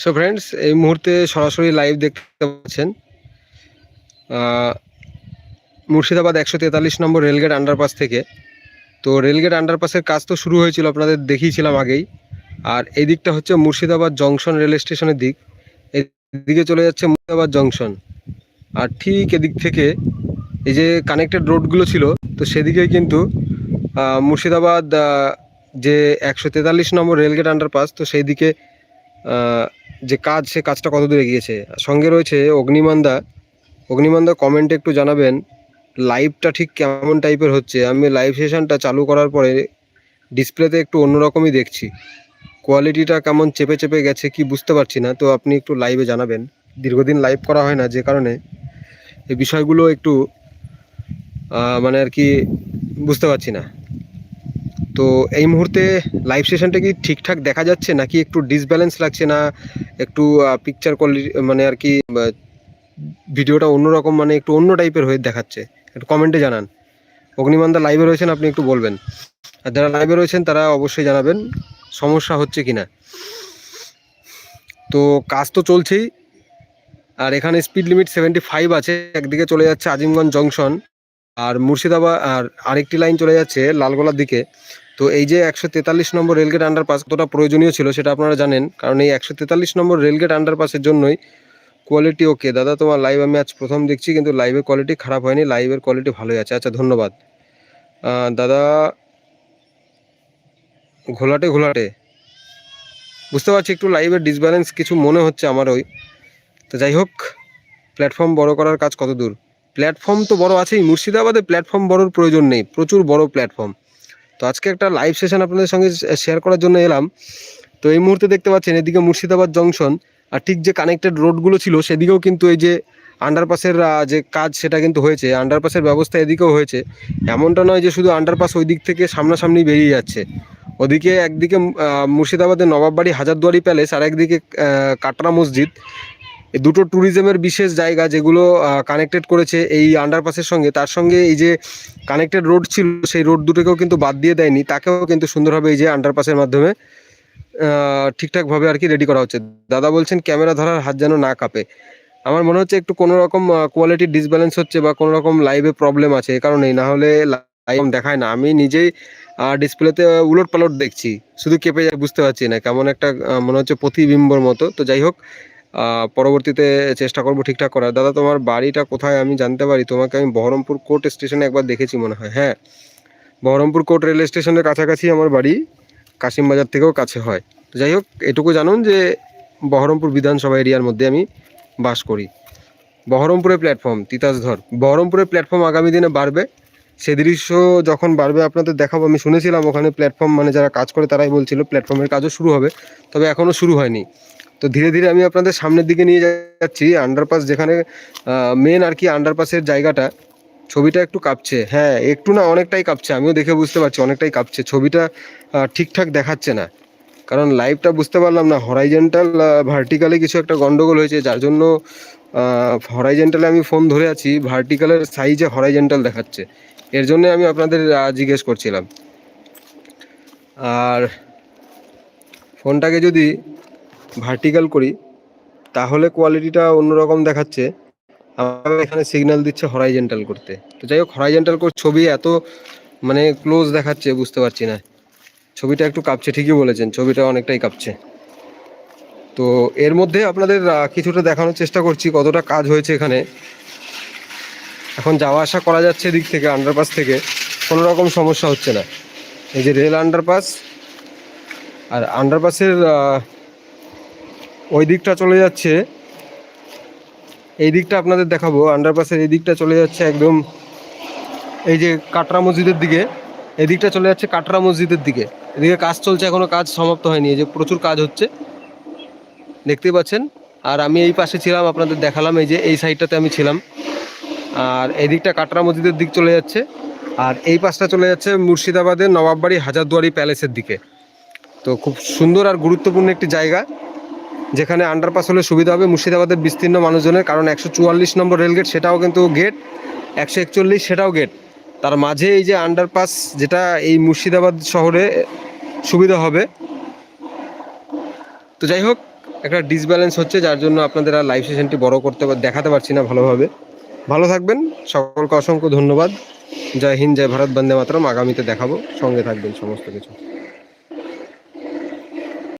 So friends এই মুহূর্তে সরাসরি লাইভ দেখতে পাচ্ছেন মুর্শিদাবাদ একশো তেতাল্লিশ নম্বর রেলগেট আন্ডারপাস থেকে। তো রেলগেট আন্ডারপাসের কাজ তো শুরু হয়েছিল, আপনাদের দেখিয়েছিলাম আগেই। আর এই দিকটা হচ্ছে মুর্শিদাবাদ জংশন রেল স্টেশনের দিক। এদিকে চলে যাচ্ছে মুর্শিদাবাদ জংশন আর ঠিক এদিক থেকে এই যে কানেক্টেড রোডগুলো ছিল, তো সেদিকে কিন্তু মুর্শিদাবাদ যে একশো তেতাল্লিশ নম্বর রেলগেট আন্ডারপাস তো সেই দিকে যে কাজ, সে কাজটা কত দূরে গিয়েছে সঙ্গে রয়েছে অগ্নিমান্দা। অগ্নিমান্দা কমেন্টে একটু জানাবেন লাইভটা ঠিক কেমন টাইপের হচ্ছে? আমি লাইভ সেশনটা চালু করার পরে ডিসপ্লেতে একটু অন্যরকমই দেখছি। কোয়ালিটিটা কেমন চেপে চেপে গেছে কি বুঝতে পারছি না, তো আপনি একটু লাইভে জানাবেন। দীর্ঘদিন লাইভ করা হয় না, যে কারণে এই বিষয়গুলো একটু মানে আর কি বুঝতে পারছি না। তো এই মুহূর্তে লাইভ সেশনটা কি ঠিকঠাক দেখা যাচ্ছে? নাকি একটু ডিসব্যালেন্স লাগছে না? একটু পিকচার কোয়ালিটি মানে আর কি ভিডিওটা অন্যরকম মানে একটু অন্য টাইপের হয়ে দেখাচ্ছে। একটু কমেন্টে জানান। অগ্নিমান্দা লাইভে রয়েছেন, আপনি একটু বলবেন। আর যারা লাইভে রয়েছেন, তারা অবশ্যই জানাবেন সমস্যা হচ্ছে কি না তো কাজ তো চলছেই। আর এখানে স্পিড লিমিট সেভেন্টি ফাইভ আছে। একদিকে চলে যাচ্ছে আজিমগঞ্জ জংশন, আর মুর্শিদাবাদ, আর আরেকটি লাইন চলে যাচ্ছে লালগোলার দিকে। তো এই যে একশো তেতাল্লিশ নম্বর রেলগেট আন্ডারপাস কতটা প্রয়োজনীয় ছিল সেটা আপনারা জানেন, কারণ এই একশো তেতাল্লিশ নম্বর রেলগেট আন্ডারপাসের জন্যই কোয়ালিটি ওকে দাদা, তোমার লাইভ আমি আজ প্রথম দেখছি, কিন্তু লাইভের কোয়ালিটি খারাপ হয়নি লাইভের কোয়ালিটি ভালোই আছে। আচ্ছা ধন্যবাদ। দাদা, ঘোলাটে ঘোলাটে। বুঝতে পারছি একটু লাইভের ডিসব্যালেন্স কিছু মনে হচ্ছে আমার ওই। তো যাই হোক প্ল্যাটফর্ম বড় করার কাজ কত দূর। প্ল্যাটফর্ম তো বড় আছেই, মুর্শিদাবাদে প্ল্যাটফর্ম বড়র প্রয়োজন নেই, প্রচুর বড় প্ল্যাটফর্ম তো আজকে একটা লাইভ সেশন আপনাদের সঙ্গে শেয়ার করার জন্য এলাম। তো এই মুহূর্তে দেখতে পাচ্ছেন এদিকে মুর্শিদাবাদ জংশন আর ঠিক যে কানেক্টেড রোডগুলো ছিল, সেদিকেও কিন্তু এই যে আন্ডারপাসের যে কাজ সেটা কিন্তু হয়েছে। আন্ডারপাসের ব্যবস্থা এদিকেও হয়েছে। এমনটা নয় যে শুধু আন্ডারপাস ওই দিক থেকে সামনাসামনি বেরিয়ে যাচ্ছে। ওদিকে একদিকে মুর্শিদাবাদের নবাববাড়ি হাজারদুয়ারি প্যালেস আর একদিকে কাটরা মসজিদ। এই দুটো ট্যুরিজমের বিশেষ জায়গা যেগুলো কানেক্টেড করেছে এই আন্ডারপাসের সঙ্গে, তার সঙ্গে এই যে কানেক্টেড রোড ছিল, সেই রোড দুটোকেও কিন্তু বাদ দিয়ে দেয়নি, তাকেও কিন্তু সুন্দরভাবে এই যে আন্ডারপাসের মাধ্যমে ঠিকঠাকভাবে আর কি রেডি করা হচ্ছে। দাদা বলছেন, ক্যামেরা ধরার হাত যেন না কাঁপে। আমার মনে হচ্ছে একটু কোনো রকম কোয়ালিটির ডিসব্যালেন্স হচ্ছে বা কোনো রকম লাইভে প্রবলেম আছে, এ কারণেই, না হলে লাইভ দেখায় না। আমি নিজেই ডিসপ্লেতে উলট পালট দেখছি, শুধু কেঁপে যায়, বুঝতে পারছি না, কেমন একটা মনে হচ্ছে প্রতিবিম্বর মতো। তো যাই হোক পরবর্তীতে চেষ্টা করব ঠিকঠাক করার। দাদা, তোমার বাড়িটা কোথায় আমি জানতে পারি। তোমাকে আমি বহরমপুর কোর্ট স্টেশনে একবার দেখেছি মনে হয়। হ্যাঁ বহরমপুর কোর্ট রেল স্টেশনের কাছাকাছি আমার বাড়ি কাশিমবাজার থেকেও কাছে হয়। যাই হোক, এটুকু জানুন যে বহরমপুর বিধানসভা এরিয়ার মধ্যে আমি বাস করি। বহরমপুরের প্ল্যাটফর্ম তিতাসধর বহরমপুরের প্ল্যাটফর্ম আগামী দিনে বাড়বে। সে দৃশ্য যখন বাড়বে, আপনাদের দেখাবো। আমি শুনেছিলাম ওখানে প্ল্যাটফর্ম মানে যারা কাজ করে তারাই বলছিল প্ল্যাটফর্মের কাজও শুরু হবে, তবে এখনও শুরু হয়নি। তো ধীরে ধীরে আমি আপনাদের সামনের দিকে নিয়ে যাচ্ছি আন্ডারপাস যেখানে মেন আর কি আন্ডারপাসের জায়গাটা। ছবিটা একটু কাঁপছে। হ্যাঁ একটু না অনেকটাই কাঁপছে, আমিও দেখে বুঝতে পারছি অনেকটাই কাঁপছে। ছবিটা ঠিকঠাক দেখাচ্ছে না। কারণ লাইভটা বুঝতে পারলাম না হরাইজেন্টাল ভার্টিক্যালে কিছু একটা গন্ডগোল হয়েছে, যার জন্য হরাইজেন্টালে আমি ফোন ধরে আছি ভার্টিক্যালের সাইজে হরাইজেন্টাল দেখাচ্ছে। এর জন্য আমি আপনাদের জিজ্ঞেস করছিলাম। আর ফোনটাকে যদি ভার্টিক্যাল করি, তাহলে কোয়ালিটিটা অন্যরকম দেখাচ্ছে। আমার এখানে সিগন্যাল দিচ্ছে হরাইজেন্টাল করতে। তো যাই হোক হরাইজেন্টাল করে ছবি এত মানে ক্লোজ দেখাচ্ছে, বুঝতে পারছি না। ছবিটা একটু কাঁপছে, ঠিকই বলেছেন, ছবিটা অনেকটাই কাঁপছে। তো এর মধ্যে আপনাদের কিছুটা দেখানোর চেষ্টা করছি, কতটা কাজ হয়েছে এখানে। এখন যাওয়া আসা করা যাচ্ছে এদিক থেকে আন্ডারপাস থেকে। কোনো রকম সমস্যা হচ্ছে না। এই যে রেল আন্ডারপাস আর আন্ডারপাসের ওই দিকটা চলে যাচ্ছে। এই দিকটা আপনাদের দেখাবো। আন্ডারপাসের এই দিকটা চলে যাচ্ছে একদম এই যে কাটরা মসজিদের দিকে। এই দিকটা চলে যাচ্ছে কাটরা মসজিদের দিকে। এদিকে কাজ চলছে, এখনও কাজ সমাপ্ত হয়নি। এই যে প্রচুর কাজ হচ্ছে। দেখতেই পাচ্ছেন? আর আমি এই পাশে ছিলাম, আপনাদের দেখালাম এই যে এই সাইডটাতে আমি ছিলাম। আর এই দিকটা কাটরা মসজিদের দিক চলে যাচ্ছে। আর এই পাশটা চলে যাচ্ছে মুর্শিদাবাদের নবাববাড়ি হাজারদুয়ারি প্যালেসের দিকে। তো খুব সুন্দর আর গুরুত্বপূর্ণ একটি জায়গা। যেখানে আন্ডারপাস হলে সুবিধা হবে মুর্শিদাবাদের বিস্তীর্ণ মানুষজনের, কারণ একশো চুয়াল্লিশ নম্বর রেলগেট সেটাও কিন্তু গেট একশো একচল্লিশ সেটাও গেট তার মাঝে এই যে আন্ডারপাস যেটা এই মুর্শিদাবাদ শহরে সুবিধা হবে। তো যাই হোক, একটা ডিসব্যালেন্স হচ্ছে, যার জন্য আপনাদের আর লাইভ সেশনটি বড় করতে দেখাতে পারছি না ভালোভাবে। ভালো থাকবেন, সকলকে অসংখ্য ধন্যবাদ। জয় হিন্দ, জয় ভারত, বন্দে মাতরম। আগামীতে দেখাবো, সঙ্গে থাকবেন সমস্ত কিছু।